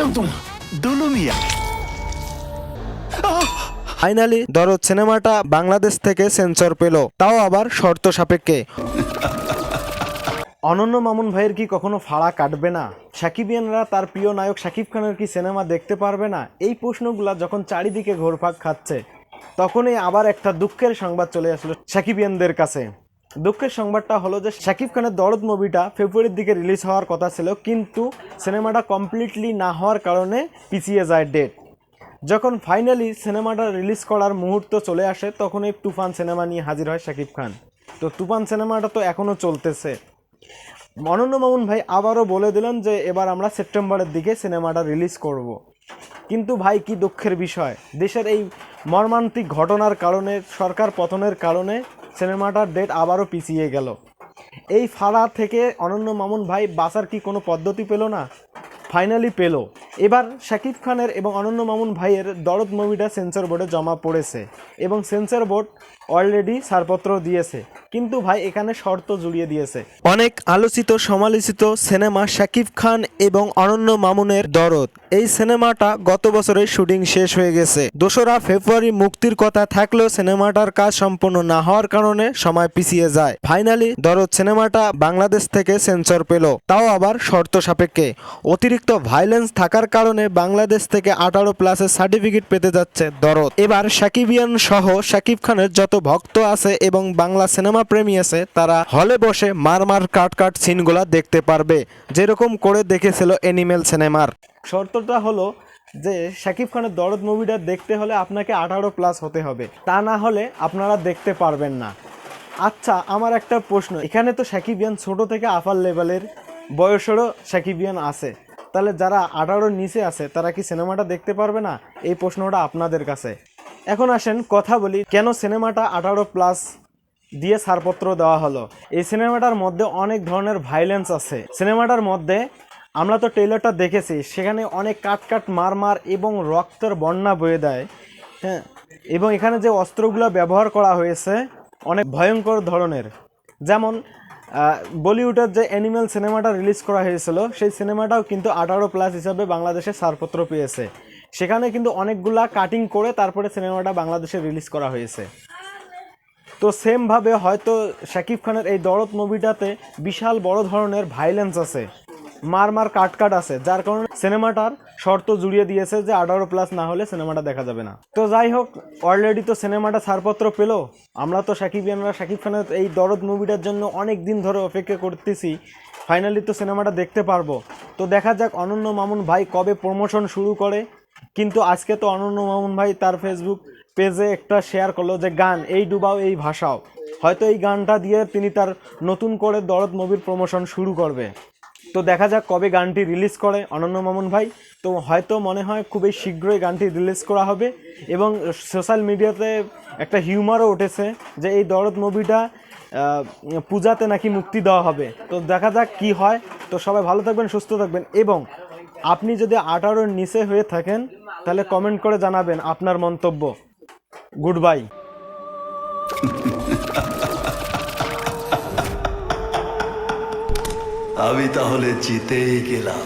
নাম তোমার দুলু ফাইনালি দরদ সিনেমাটা বাংলাদেশ থেকে সেন্সর পেল, তাও আবার শর্ত সাপেক্ষে। অনন্য মামুন ভাইয়ের কি কখনো ফাড়া কাটবে না? সাকিবিয়ানরা তার প্রিয় নায়ক শাকিব খানের কি সিনেমা দেখতে পারবে না? এই প্রশ্নগুলা যখন চারিদিকে ঘোরপাক খাচ্ছে, তখনই আবার একটা দুঃখের সংবাদ চলে আসলো সাকিবিয়ানদের কাছে। দুঃখের সংবাদটা হলো যে শাকিব খানের দরদ মুভিটা ফেব্রুয়ারির দিকে রিলিজ হওয়ার কথা ছিল, কিন্তু সিনেমাটা কমপ্লিটলি না হওয়ার কারণে পিছিয়ে যায় ডেট যখন ফাইনালি সিনেমাটা রিলিজ করার মুহূর্ত চলে আসে, তখন এই তুফান সিনেমা নিয়ে হাজির হয় শাকিব খান। তো তুফান সিনেমাটা তো এখনও চলতেছে। অনন্য মামুন ভাই আবারও বলে দিলেন যে এবার আমরা সেপ্টেম্বরের দিকে সিনেমাটা রিলিজ করব। কিন্তু ভাই, কি দুঃখের বিষয়? দেশের এই মর্মান্তিক ঘটনার কারণে, সরকার পতনের কারণে সিনেমাটার ডেট আবারও পিছিয়ে গেল। এই ফাড়া থেকে অনন্য মামুন ভাই বাঁচার কি কোনো পদ্ধতি পেল না? ফাইনালি পেল। এবার শাকিব খানের এবং অনন্য মামুন ভাইয়ের দরদ মুভিটা সেন্সর বোর্ডে জমা পড়েছে এবং সেন্সর বোর্ড অলরেডি ছাড়পত্র দিয়েছে। কিন্তু ভাই, এখানে শর্ত জুড়িয়ে দিয়েছে। অনেক আলোচিত, সমালোচিত সিনেমা শাকিব খান এবং অনন্য মামুনের দরদ। এই সিনেমাটা গত বছরের শুটিং শেষ হয়ে গেছে। দোসরা ফেব্রুয়ারি মুক্তির কথা থাকলেও সিনেমাটার কাজ সম্পূর্ণ না হওয়ার কারণে সময় পিছিয়ে যায়। ফাইনালি দরদ সিনেমাটা বাংলাদেশ থেকে সেন্সর পেল। তাও আবার শর্ত সাপেক্ষে। অতিরিক্ত ভাইলেন্স থাকার কারণে বাংলাদেশ থেকে আঠারো প্লাসের সার্টিফিকেট পেতে যাচ্ছে দরদ। এবার সাকিবিয়ান সহ শাকিব খানের যত ভক্ত আছে এবং বাংলা সিনেমা প্রেমী আছে, তারা হলে বসে মারমার মার কাট কাট সিনগুলা দেখতে পারবে। যেরকম করে দেখেছিল এনিমেল সিনেমার শর্তটা হলো যে শাকিব খানের দরদ মুভিটা দেখতে হলে আপনাকে আঠারো প্লাস হতে হবে। তা না হলে আপনারা দেখতে পারবেন না। আচ্ছা আমার একটা প্রশ্ন। এখানে তো সাকিবিয়ান ছোট থেকে আফার লেভেলের বয়সেরও সাকিবিয়ান আছে। তাহলে যারা আঠারোর নিচে আছে, তারা কি সিনেমাটা দেখতে পারবে না? এই প্রশ্নটা আপনাদের কাছে। এখন আসেন, কথা বলি, কেন সিনেমাটা আঠারো প্লাস দিয়ে ছাড়পত্র দেওয়া হলো? এই সিনেমাটার মধ্যে অনেক ধরনের ভাইলেন্স আছে। সিনেমাটার মধ্যে আমরা তো ট্রেলারটা দেখেছি, সেখানে অনেক কাট কাট মার মার এবং রক্তের বন্যা বয়ে দেয় হ্যাঁ? এবং এখানে যে অস্ত্রগুলো ব্যবহার করা হয়েছে, অনেক ভয়ঙ্কর ধরনের। যেমন বলিউডের যে অ্যানিমেল সিনেমাটা রিলিজ করা হয়েছিল, সেই সিনেমাটাও কিন্তু আঠারো প্লাস হিসাবে বাংলাদেশে ছাড়পত্র পেয়েছে। সেখানে কিন্তু অনেকগুলা কাটিং করে তারপরে সিনেমাটা বাংলাদেশে রিলিজ করা হয়েছে। তো সেমভাবে হয়তো শাকিব খানের এই দরদ মুভিটাতে বিশাল বড় ধরনের ভাইলেন্স আছে। মার মার কাট কাট আছে, যার কারণে সিনেমাটার শর্ত জুড়িয়ে দিয়েছে যে আঠারো প্লাস না হলে সিনেমাটা দেখা যাবে না। তো যাই হোক অলরেডি তো সিনেমাটা ছাড়পত্র পেল। আমরা তো সাকিবিয়ানরা শাকিব খানের এই দরদ মুভিটার জন্য অনেক দিন ধরে অপেক্ষা করতেছি। ফাইনালি তো সিনেমাটা দেখতে পারব। তো দেখা যাক অনন্য মামুন ভাই কবে প্রমোশন শুরু করে। কিন্তু আজকে তো অনন্য মামুন ভাই তার ফেসবুক পেজে একটা শেয়ার করল যে, গান, এই ডুবাও, এই ভাষাও হয়তো এই গানটা দিয়ে তিনি তার নতুন করে দরদ মুভির প্রমোশন শুরু করবে। তো দেখা যাক কবে গানটি রিলিজ করে অনন্য মামুন ভাই। তো হয়তো মনে হয় খুবই শীঘ্রই গানটি রিলিজ করা হবে এবং সোশ্যাল মিডিয়াতে একটা হিউমারও উঠেছে যে এই দরদ মুভিটা পূজাতে নাকি মুক্তি দেওয়া হবে। তো দেখা যাক কি হয়। তো সবাই ভালো থাকবেন, সুস্থ থাকবেন এবং আপনি যদি আঠারোর নিচে হয়ে থাকেন, তাহলে কমেন্ট করে জানাবেন আপনার মন্তব্য। গুড বাই আমি তাহলে জিতেই গেলাম।